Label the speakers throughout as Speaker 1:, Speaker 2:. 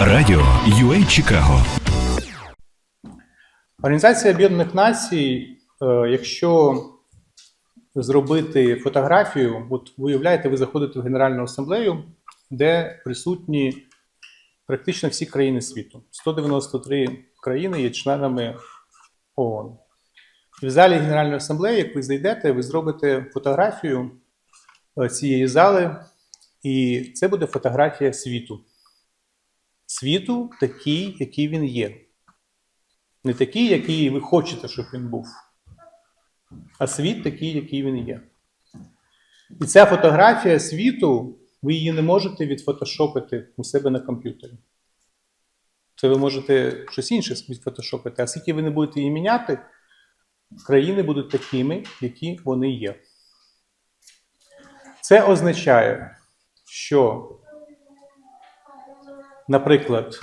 Speaker 1: Радіо UA Чикаго.
Speaker 2: Організація Об'єднаних Націй, е, якщо зробити фотографію, от ви уявляєте, ви заходите в Генеральну асамблею, де присутні практично всі країни світу. 193 країни є членами ООН. В залі Генеральної асамблеї, як ви зайдете, ви зробите фотографію е, цієї зали, і це буде фотографія світу. Світу такий, який він є. Не такий, який ви хочете, щоб він був, а світ такий, який він є. І ця фотографія світу, ви її не можете відфотошопити у себе на комп'ютері. Це ви можете щось інше відфотошопити, а скільки ви не будете її міняти, країни будуть такими, які вони є. Це означає, що, наприклад,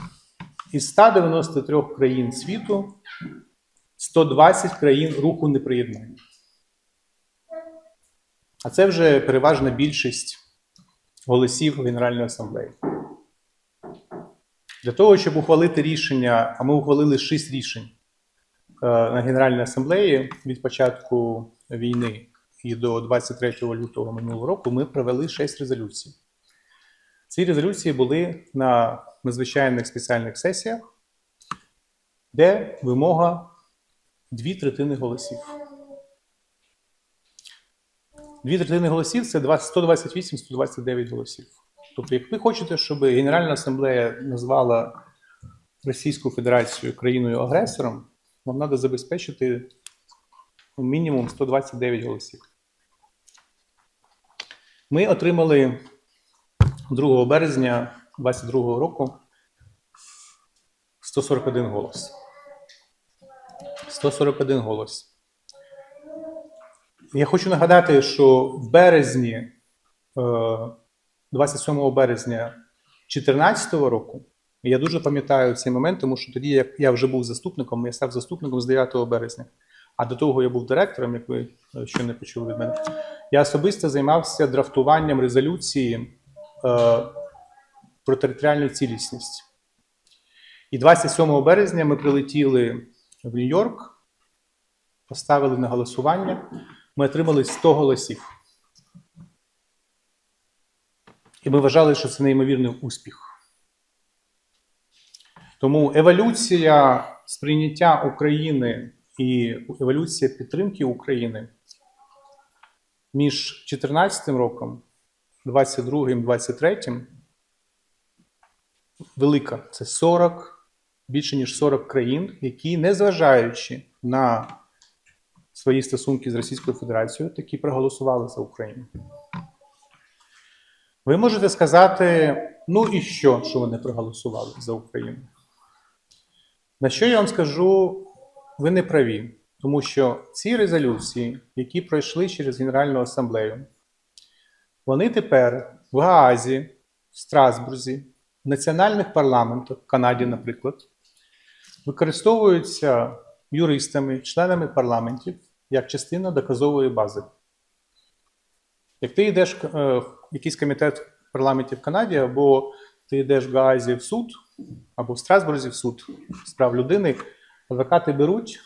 Speaker 2: із 193 країн світу 120 країн руху неприєднання. А це вже переважна більшість голосів Генеральної асамблеї. Для того, щоб ухвалити рішення, а ми ухвалили 6 рішень е, на Генеральній асамблеї від початку війни і до 23 лютого минулого року, ми провели 6 резолюцій. Ці резолюції були на надзвичайних спеціальних сесіях, де вимога дві третини голосів. Дві третини голосів це 128-129 голосів. Тобто, як ви хочете, щоб Генеральна асамблея назвала Російську Федерацію країною-агресором, вам треба забезпечити мінімум 129 голосів. Ми отримали 2 березня 2022 року 141 голос. 141 голос. Я хочу нагадати, що в березні, е, 27 березня 2014 року, я дуже пам'ятаю цей момент, тому що тоді як я вже був заступником, я став заступником з 9 березня. А до того я був директором, як ви е, ще не почули від мене. Я особисто займався драфтуванням резолюції е, про територіальну цілісність. І 27 березня ми прилетіли в Нью-Йорк, поставили на голосування. Ми отримали 100 голосів. І ми вважали, що це неймовірний успіх. Тому еволюція сприйняття України і еволюція підтримки України між 2014 роком, 22 і 23 велика. Це 40, більше ніж 40 країн, які, незважаючи на свої стосунки з Російською Федерацією, такі проголосували за Україну. Ви можете сказати, ну і що, що вони проголосували за Україну? На що я вам скажу, ви не праві, тому що ці резолюції, які пройшли через Генеральну асамблею, вони тепер в Гаазі, в Страсбурзі, в національних парламентах, в Канаді, наприклад, використовуються юристами, членами парламентів як частина доказової бази. Як ти йдеш е, в якийсь комітет в парламенті в Канаді, або ти йдеш в Гаазі в суд, або в Страсбурзі в суд з прав людини, адвокати беруть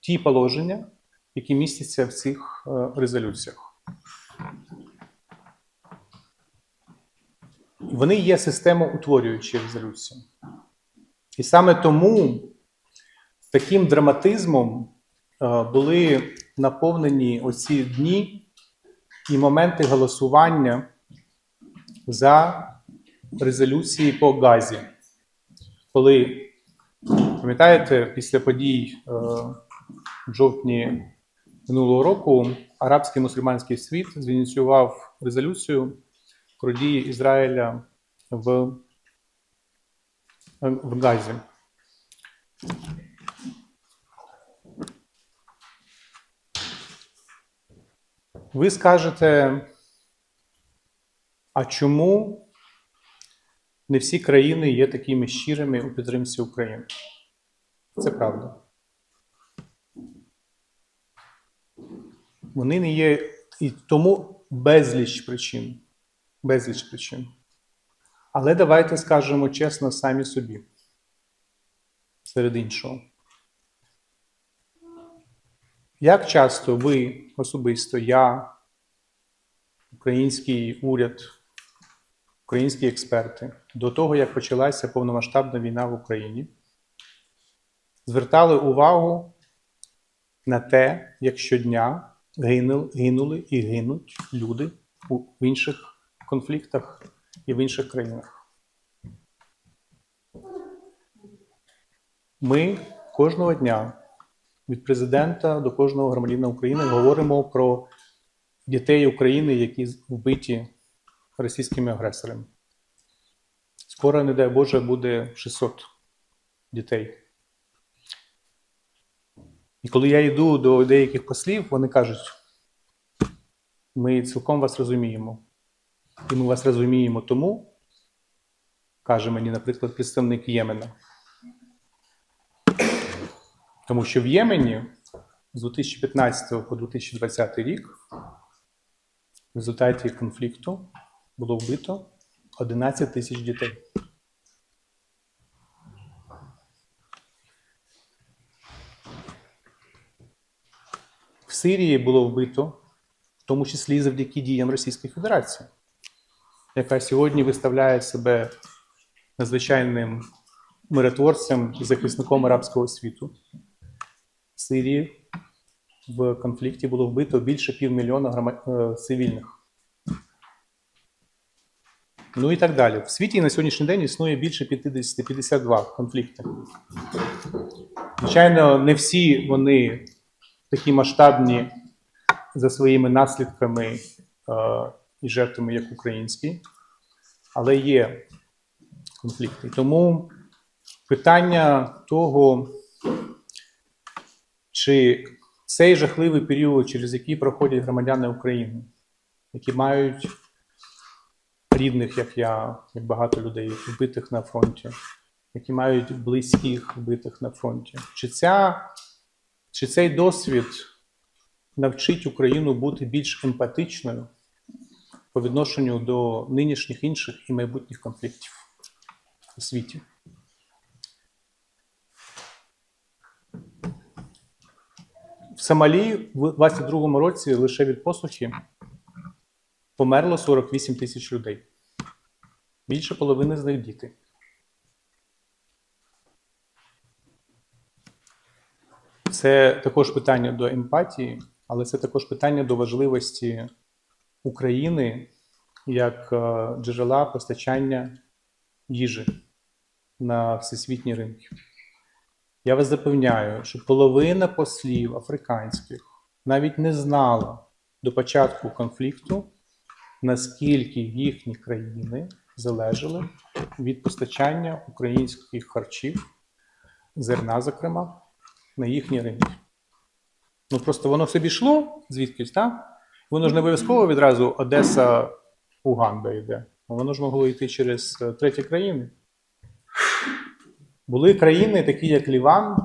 Speaker 2: ті положення, які містяться в цих е, резолюціях. Вони є системоутворюючі резолюції. І саме тому таким драматизмом е, були наповнені оці дні і моменти голосування за резолюції по Газі. Коли, пам'ятаєте, після подій е, в жовтні минулого року арабський мусульманський світ зініціював резолюцію про дії Ізраїля в, в Газі. Ви скажете, а чому не всі країни є такими щирими у підтримці України? Це правда. Вони не є і тому безліч причин. Безліч причин. Але давайте скажемо чесно самі собі. Серед іншого. Як часто ви особисто, я, український уряд, українські експерти, до того, як почалася повномасштабна війна в Україні, звертали увагу на те, як щодня гинули, і гинуть люди в інших конфліктах і в інших країнах. Ми кожного дня від президента до кожного громадянина України говоримо про дітей України, які вбиті російськими агресорами. Скоро, не дай Боже, буде 600 дітей. І коли я йду до деяких послів, вони кажуть: ми цілком вас розуміємо. І ми вас розуміємо тому, каже мені, наприклад, представник Ємена. Тому що в Ємені з 2015 по 2020 рік в результаті конфлікту було вбито 11 тисяч дітей. В Сирії було вбито, в тому числі завдяки діям Російської Федерації, яка сьогодні виставляє себе надзвичайним миротворцем і захисником арабського світу. В Сирії в конфлікті було вбито більше півмільйона грома- е, цивільних. Ну і так далі. В світі на сьогоднішній день існує більше 50-52 конфлікти. Звичайно, не всі вони такі масштабні за своїми наслідками е, і жертвами, як український, але є конфлікти. Тому питання того, чи цей жахливий період, через який проходять громадяни України, які мають рідних, як я, як багато людей, вбитих на фронті, які мають близьких вбитих на фронті, чи, ця, чи цей досвід навчить Україну бути більш емпатичною по відношенню до нинішніх інших і майбутніх конфліктів у світі? В Сомалі в 22-му році лише від посухи померло 48 тисяч людей. Більше половини з них діти. Це також питання до емпатії, але це також питання до важливості України як е, джерела постачання їжі на всесвітні ринки. Я вас запевняю, що половина послів африканських навіть не знала до початку конфлікту, наскільки їхні країни залежали від постачання українських харчів, зерна, зокрема, на їхні ринки. Ну просто воно собі йшло звідкись, так? Воно ж не обов'язково відразу Одеса, Уганда йде. Воно ж могло йти через е, треті країни. Були країни, такі як Ліван,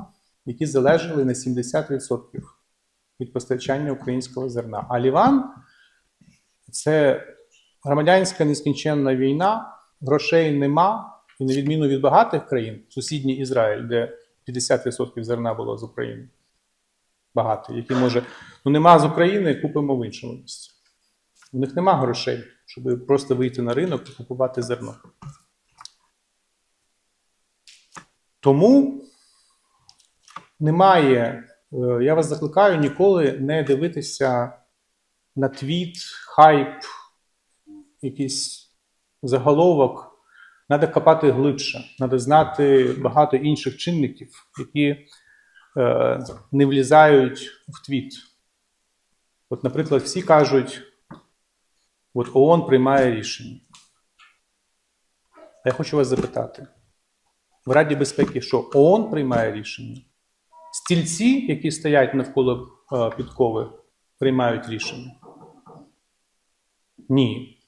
Speaker 2: які залежали на 70% від постачання українського зерна. А Ліван це громадянська нескінченна війна, грошей нема, і на відміну від багатих країн, сусідній Ізраїль, де 50% зерна було з України. Багатий, який може, ну нема з України, купимо в іншому місці. У них нема грошей, щоб просто вийти на ринок і купувати зерно. Тому немає, е, я вас закликаю ніколи не дивитися на твіт, хайп, якийсь заголовок. Треба копати глибше, треба знати багато інших чинників, які е, не влізають в твіт. От, наприклад, всі кажуть, от ООН приймає рішення. Я хочу вас запитати: в Раді безпеки, що ООН приймає рішення? Стільці, які стоять навколо е, підкови, приймають рішення? Ні.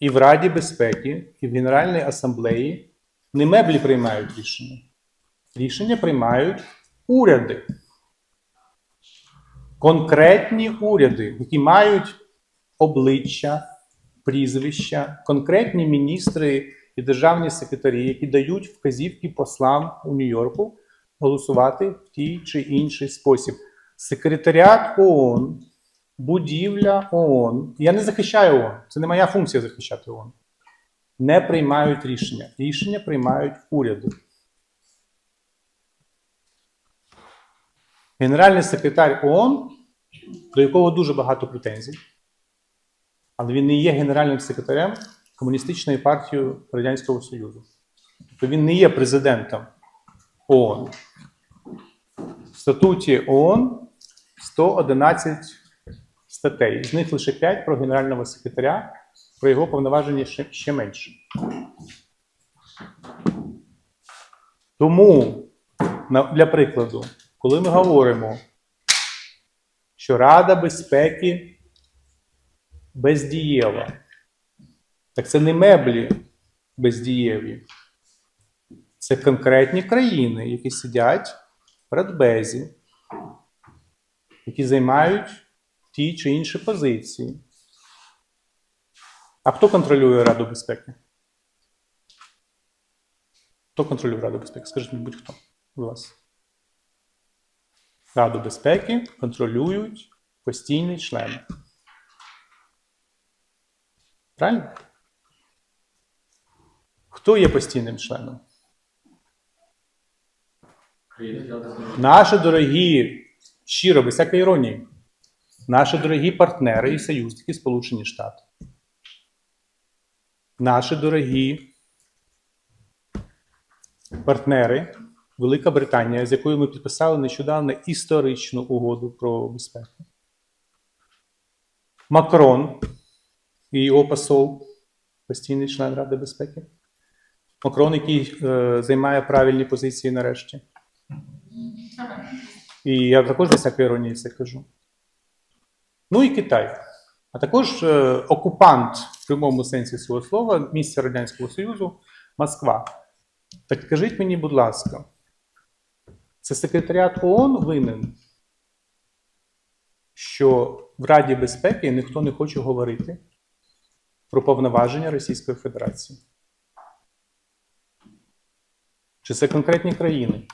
Speaker 2: І в Раді безпеки, і в Генеральній асамблеї не меблі приймають рішення. Рішення приймають уряди. Конкретні уряди, які мають обличчя, прізвища, конкретні міністри і державні секретарі, які дають вказівки послам у Нью-Йорку голосувати в тій чи інший спосіб. Секретаріат ООН, будівля ООН. Я не захищаю ООН, це не моя функція захищати ООН. Не приймають рішення. Рішення приймають уряди. Генеральний секретар ООН, до якого дуже багато претензій, але він не є генеральним секретарем Комуністичної партії Радянського Союзу. Тобто він не є президентом ООН. В статуті ООН 111 статей. З них лише 5 про генерального секретаря, про його повноваження ще, ще менше. Тому, для прикладу, коли ми говоримо, що Рада безпеки бездієва, так це не меблі бездієві. Це конкретні країни, які сидять в Радбезі, які займають ті чи інші позиції. А хто контролює Раду безпеки? Хто контролює Раду безпеки? Скажіть мені будь-хто з вас. Раду безпеки контролюють постійні члени. Правильно? Хто є постійним членом? Наші дорогі, щиро, без всякої іронії, наші дорогі партнери і союзники Сполучені Штати. Наші дорогі партнери Велика Британія, з якою ми підписали нещодавно історичну угоду про безпеку. Макрон і його посол, постійний член Ради безпеки. Макрон, який е, займає правильні позиції нарешті. І я також без всякої іронії це кажу. Ну і Китай. А також е, окупант в прямому сенсі цього слова, місця Радянського Союзу, Москва. Так скажіть мені, будь ласка, це секретаріат ООН винен, що в Раді безпеки ніхто не хоче говорити про повноваження Російської Федерації? Чи це конкретні країни,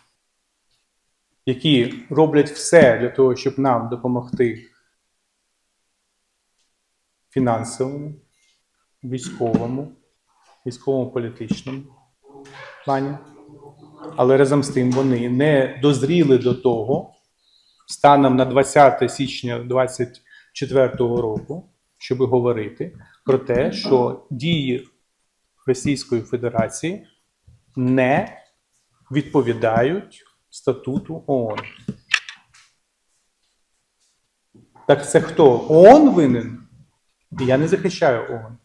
Speaker 2: які роблять все для того, щоб нам допомогти фінансовому, військовому, військово-політичному плані? Але разом з тим вони не дозріли до того станом на 20 січня 2024 року, щоб говорити про те, що дії Російської Федерації не відповідають статуту ООН. Так це хто? ООН винен? Я не захищаю ООН.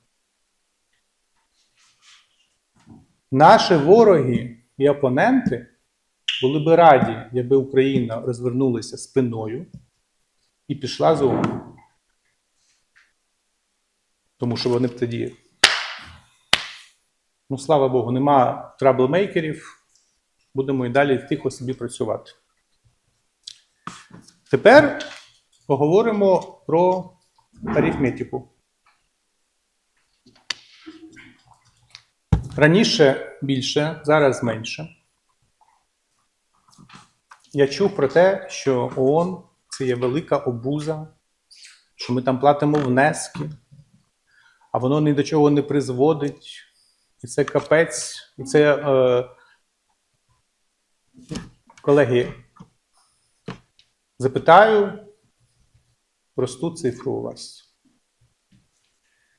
Speaker 2: Наші вороги і опоненти були би раді, якби Україна розвернулася спиною і пішла з ООН. Тому що вони б тоді. Ну, слава Богу, нема траблмейкерів. Будемо і далі тихо собі працювати. Тепер поговоримо про арифметику. Раніше більше, зараз менше. Я чув про те, що ООН це є велика обуза, що ми там платимо внески, а воно ні до чого не призводить. І це капець, і це. Е, колеги, запитаю просту цифру у вас.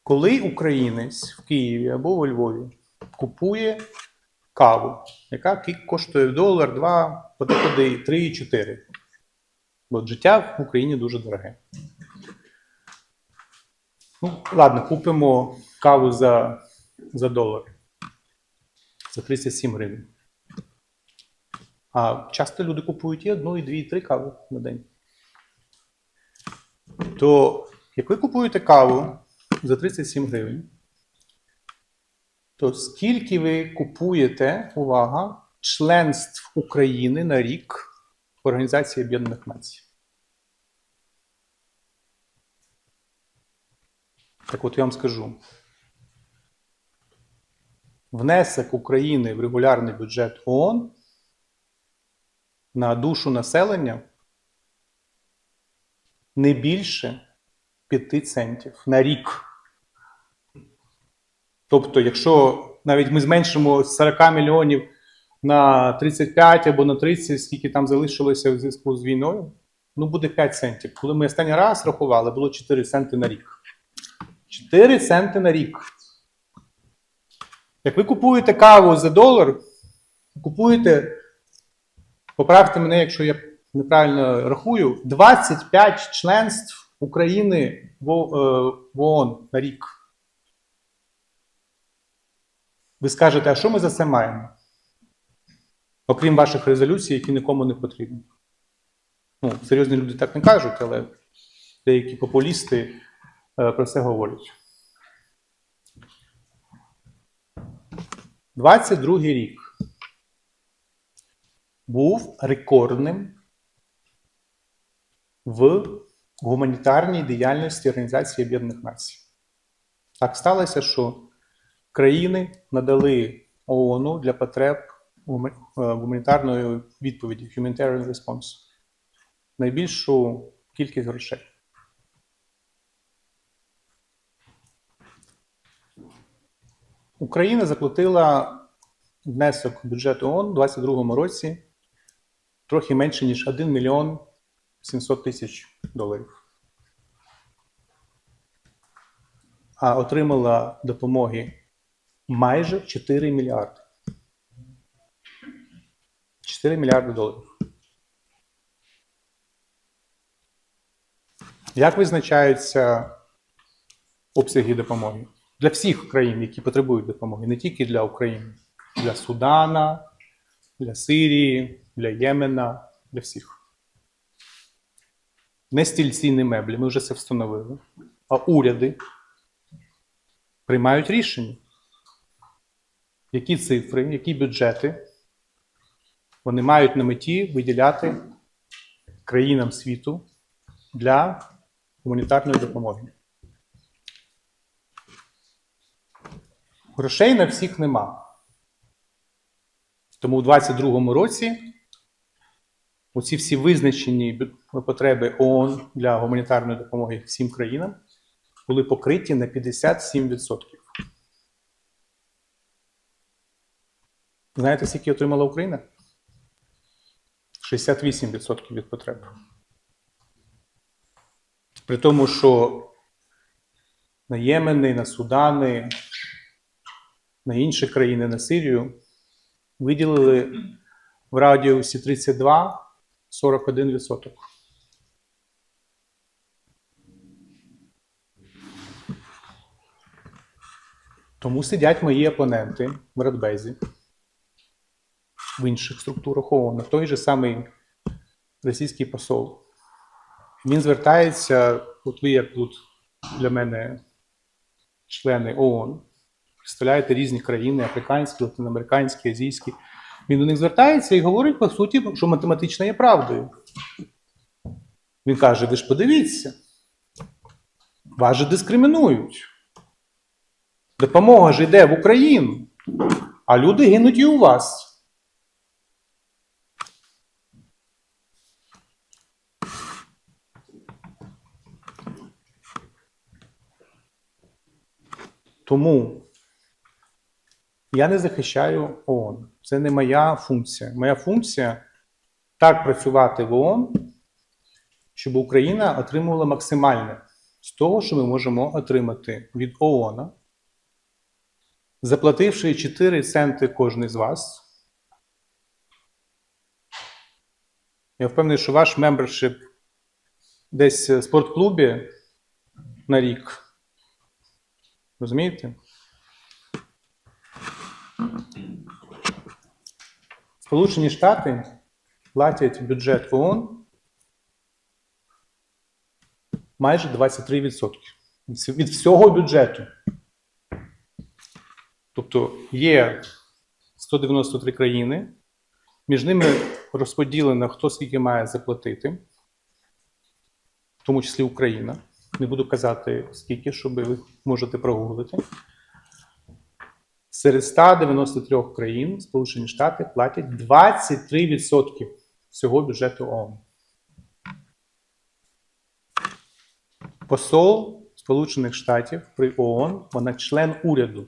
Speaker 2: Коли українець в Києві або у Львові купує каву, яка коштує долар, два, подекуди три, чотири. Бо життя в Україні дуже дороге. Ну, ладно, купимо каву за, за долар. За 37 гривень. А часто люди купують і одну, і дві, і три кави на день. То як ви купуєте каву за 37 гривень, то скільки ви купуєте, увага, членств України на рік в Організації Об'єднаних Націй? Так от я вам скажу. внесок України в регулярний бюджет ООН на душу населення не більше 5 центів на рік. Тобто, якщо навіть ми зменшимо з 40 мільйонів на 35 або на 30, скільки там залишилося в зв'язку з війною, ну буде 5 центів. Коли ми останній раз рахували, було 4 центи на рік. 4 центи на рік. Як ви купуєте каву за долар, купуєте, поправте мене, якщо я неправильно рахую, 25 членств України е, в ООН на рік. Ви скажете, а що ми за це маємо? Окрім ваших резолюцій, які нікому не потрібні. Ну, серйозні люди так не кажуть, але деякі популісти е, про це говорять. 22 рік був рекордним в гуманітарній діяльності Організації Об'єднаних Націй. Так сталося, що країни надали ООНу для потреб е, гуманітарної відповіді Humanitarian Response найбільшу кількість грошей. Україна заплатила внесок в бюджет ООН у 2022 році трохи менше, ніж 1 мільйон 700 тисяч доларів. А отримала допомоги майже 4 мільярди. 4 мільярди доларів. Як визначаються обсяги допомоги? Для всіх країн, які потребують допомоги, не тільки для України, для Судана, для Сирії, для Ємена, для всіх. Не стільці, не меблі, ми вже це встановили. А уряди приймають рішення. Які цифри, які бюджети вони мають на меті виділяти країнам світу для гуманітарної допомоги. Грошей на всіх нема. Тому у 2022 році оці всі визначені потреби ООН для гуманітарної допомоги всім країнам були покриті на 57%. Знаєте, скільки отримала Україна? 68% від потреб. При тому, що на Ємени, на Судани, на інші країни, на Сирію виділили в радіусі 32 41%. Тому сидять мої опоненти в Радбезі, в інших структурах ООН, той же самий російський посол. Він звертається, от ви як тут для мене члени ООН, представляєте різні країни, африканські, латиноамериканські, азійські. Він до них звертається і говорить, по суті, що математична є правдою. Він каже: ви ж подивіться, вас же дискримінують. Допомога ж йде в Україну, а люди гинуть і у вас. Тому я не захищаю ООН. Це не моя функція. Моя функція так працювати в ООН, щоб Україна отримувала максимальне з того, що ми можемо отримати від ООН, заплативши 4 центи кожен з вас. Я впевнений, що ваш мембершип десь в спортклубі на рік. Розумієте? Сполучені Штати платять бюджет ООН майже 23% від всього бюджету. Тобто є 193 країни, між ними розподілено, хто скільки має заплатити, в тому числі Україна. Не буду казати скільки, щоб ви можете прогуглити. Серед 193 країн Сполучені Штати платять 23% всього бюджету ООН. Посол Сполучених Штатів при ООН, вона член уряду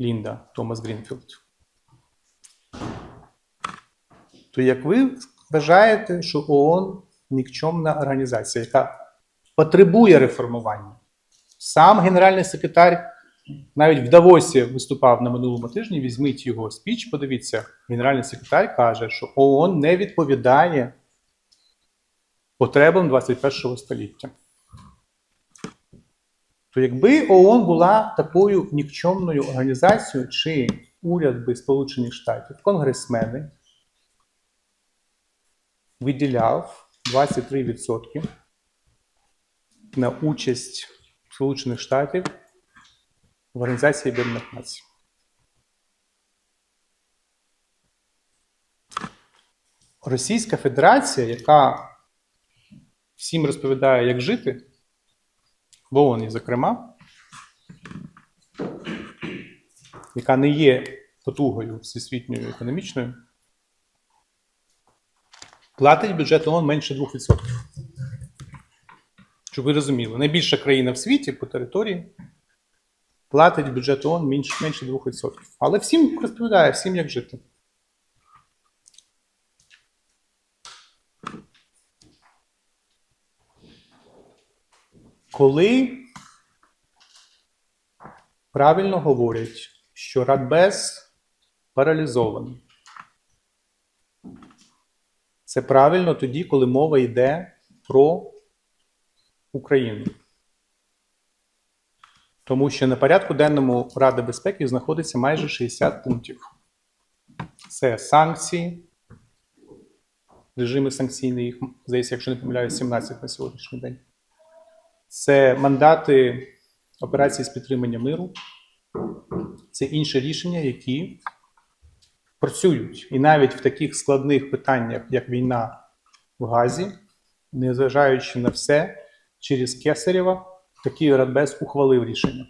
Speaker 2: Лінда Томас Грінфілд. То як ви вважаєте, що ООН нікчомна організація, яка потребує реформування? Сам генеральний секретар навіть в Давосі виступав на минулому тижні. Візьміть його спіч, подивіться. Генеральний секретар каже, що ООН не відповідає потребам 21 століття. То якби ООН була такою нікчемною організацією, чи уряд би Сполучених Штатів, конгресмени виділяв 23% на участь Сполучених Штатів в Організації Об'єднаних Націй. Російська Федерація, яка всім розповідає, як жити, в ООН, зокрема, яка не є потугою всесвітньою економічною, платить бюджет ООН менше 2%. Щоб ви розуміли, найбільша країна в світі по території платить бюджет ООН менше, менше 2%. Але всім розповідає, всім як жити. Коли правильно говорять, що Радбез паралізований, це правильно тоді, коли мова йде про Україну. Тому що на порядку денному Ради безпеки знаходиться майже 60 пунктів. Це санкції, режими санкційні, їх, здається, якщо не помиляюсь, 17 на сьогоднішній день. Це мандати операції з підтримання миру. Це інші рішення, які працюють. І навіть в таких складних питаннях, як війна в Газі, незважаючи на все, через Кесарєва такий Радбез ухвалив рішення.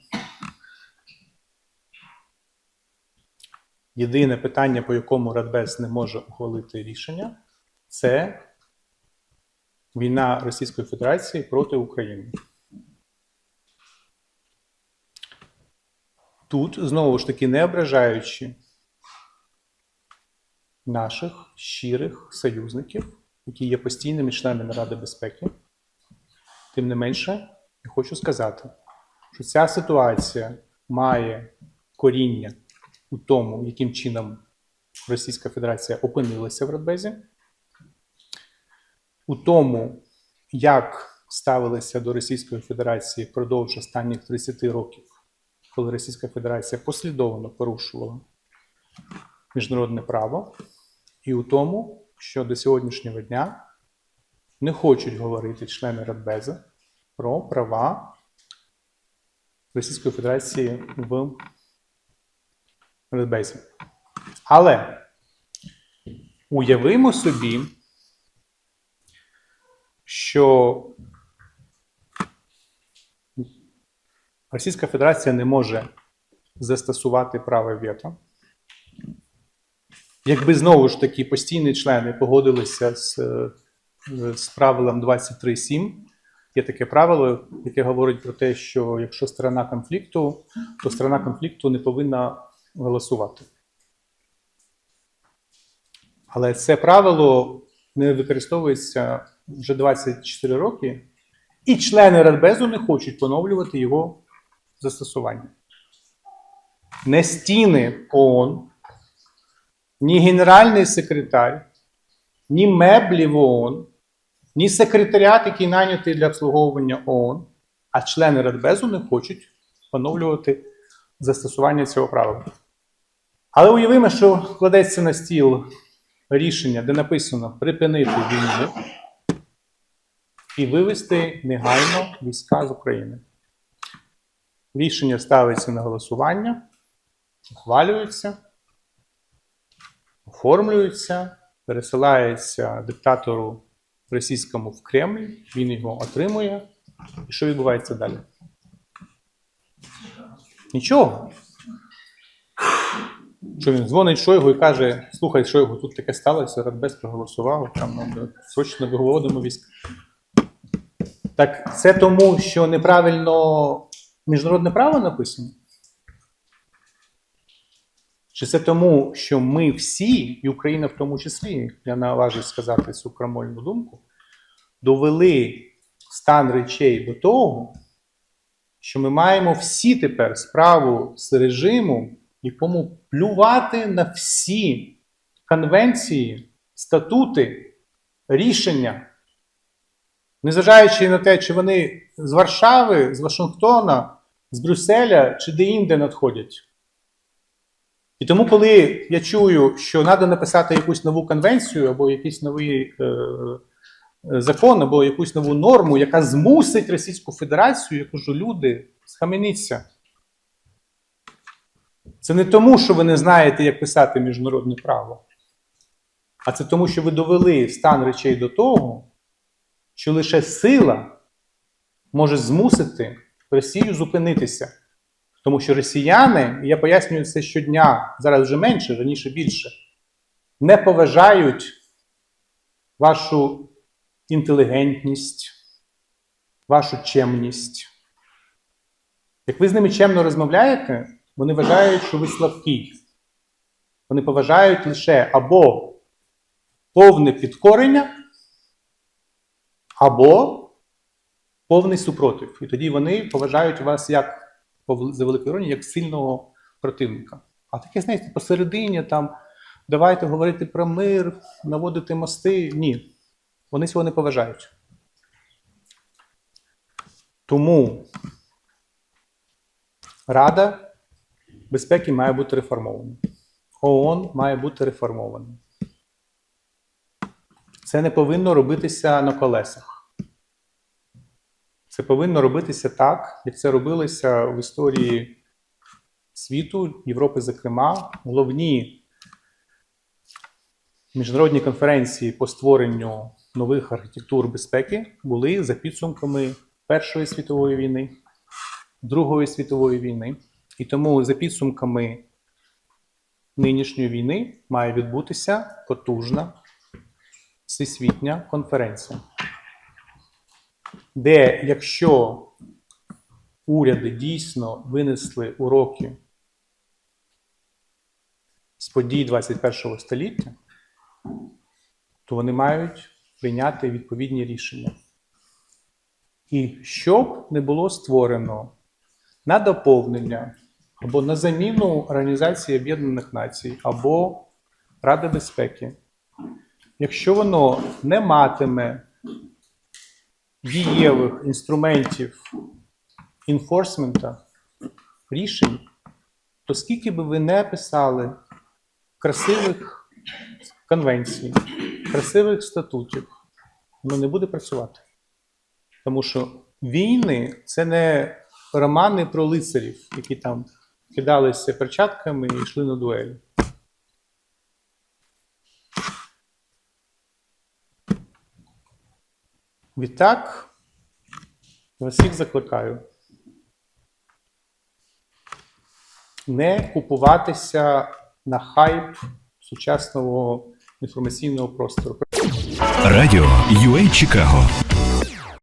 Speaker 2: Єдине питання, по якому Радбез не може ухвалити рішення, це війна Російської Федерації проти України. Тут, знову ж таки, не ображаючи наших щирих союзників, які є постійними членами Ради безпеки, тим не менше, я хочу сказати, що ця ситуація має коріння у тому, яким чином Російська Федерація опинилася в Радбезі, у тому, як ставилися до Російської Федерації впродовж останніх 30 років, коли Російська Федерація послідовно порушувала міжнародне право, і у тому, що до сьогоднішнього дня не хочуть говорити члени Радбеза про права Російської Федерації в Радбезі. Але уявимо собі, що Російська Федерація не може застосувати право вето. Якби знову ж таки постійні члени погодилися з, е, з правилом 23.7, є таке правило, яке говорить про те, що якщо сторона конфлікту, то сторона конфлікту не повинна голосувати. Але це правило не використовується вже 24 роки, і члени Радбезу не хочуть поновлювати його застосування. Не стіни ООН, ні генеральний секретар, ні меблі в ООН, ні секретаріат, який найнятий для обслуговування ООН, а члени Радбезу не хочуть поновлювати застосування цього правила. Але уявимо, що кладеться на стіл рішення, де написано припинити війну і вивести негайно війська з України. Рішення ставиться на голосування, ухвалюється, оформлюється, пересилається диктатору російському в Кремль, він його отримує. І що відбувається далі? Нічого. Що він дзвонить Шойгу і каже: слухай, Шойгу, тут таке сталося, Радбез проголосував, там нам срочно виводимо військ. Так це тому, що неправильно міжнародне право написано? Чи це тому, що ми всі, і Україна в тому числі, я наважусь сказати цю крамольну думку, довели стан речей до того, що ми маємо всі тепер справу з режимом, якому плювати на всі конвенції, статути, рішення, незважаючи на те, чи вони з Варшави, з Вашингтона, з Брюсселя чи де-інде надходять. І тому, коли я чую, що треба написати якусь нову конвенцію або якийсь новий е, е, закон, або якусь нову норму, яка змусить Російську Федерацію, я кажу, люди, схаменіться. Це не тому, що ви не знаєте, як писати міжнародне право, а це тому, що ви довели стан речей до того, що лише сила може змусити Росію зупинитися. Тому що росіяни, і я пояснюю це щодня, зараз вже менше, раніше більше, не поважають вашу інтелігентність, вашу чемність. Як ви з ними чемно розмовляєте, вони вважають, що ви слабкий. Вони поважають лише або повне підкорення, або повний супротив. І тоді вони поважають вас як за великою іронією, як сильного противника. А таке, знаєте, посередині там давайте говорити про мир, наводити мости. Ні. Вони цього не поважають. Тому Рада безпеки має бути реформована. ООН має бути реформований. Це не повинно робитися на колесах. Це повинно робитися так, як це робилося в історії світу, Європи, зокрема. Головні міжнародні конференції по створенню нових архітектур безпеки були за підсумками Першої світової війни, Другої світової війни. І тому за підсумками нинішньої війни має відбутися потужна всесвітня конференція де якщо уряди дійсно винесли уроки з подій 21 століття, то вони мають прийняти відповідні рішення. І щоб не було створено на доповнення або на заміну Організації Об'єднаних Націй або Ради безпеки, якщо воно не матиме дієвих інструментів інфорсмента рішень, то скільки би ви не писали красивих конвенцій, красивих статутів, воно не буде працювати. Тому що війни це не романи про лицарів, які там кидалися перчатками і йшли на дуелі. Відтак, вас всіх закликаю не купуватися на хайп сучасного інформаційного простору.
Speaker 1: Радіо UA Чикаго